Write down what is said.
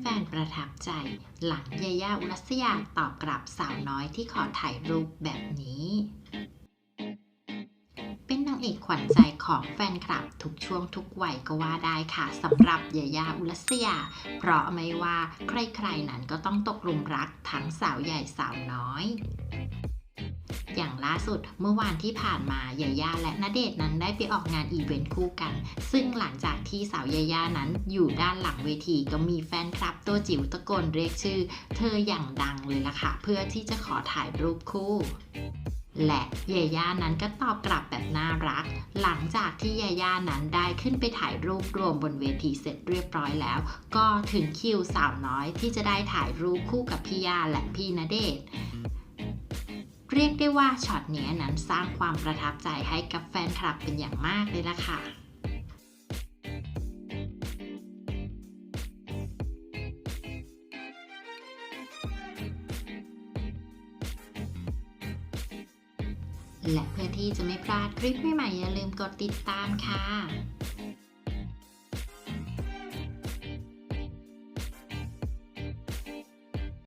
แฟนๆ ประทับใจหลังยาย่าอุรัสยาตอบกลับสาวน้อยที่ขอถ่ายรูปแบบนี้ เป็นนางเอกขวัญใจของแฟนคลับทุกช่วงทุกวัยก็ว่าได้ค่ะสำหรับยาย่าอุรัสยา เพราะไม่ว่าใครๆ นั้นก็ต้องตกหลุมรักทั้งสาวใหญ่สาวน้อย ล่าสุด เมื่อวานที่ผ่านมายาย่าและณเดชน์นั้นได้ไปออกงานอีเวนต์คู่กัน ซึ่งหลังจากที่สาวยาย่านั้นอยู่ด้านหลังเวทีก็มีแฟนคลับตัวจิ๋วตะโกนเรียกชื่อ เธออย่างดังเลยล่ะค่ะ เพื่อที่จะขอถ่ายรูปคู่และเยาย่านั้นก็ตอบกลับแบบน่ารัก หลังจากที่เยาย่านั้นได้ขึ้นไปถ่ายรูปรวมบนเวทีเสร็จเรียบร้อยแล้ว ก็ถึงคิวสาวน้อยที่จะได้ถ่ายรูปคู่กับพี่ย่าและพี่ณเดชน์ เรียกได้ว่าช็อตเนี้ยนั้นสร้างความประทับใจให้กับแฟนคลับเป็นอย่างมากเลยล่ะค่ะและเพื่อที่จะไม่พลาดคลิปใหม่ๆอย่าลืมกดติดตามค่ะ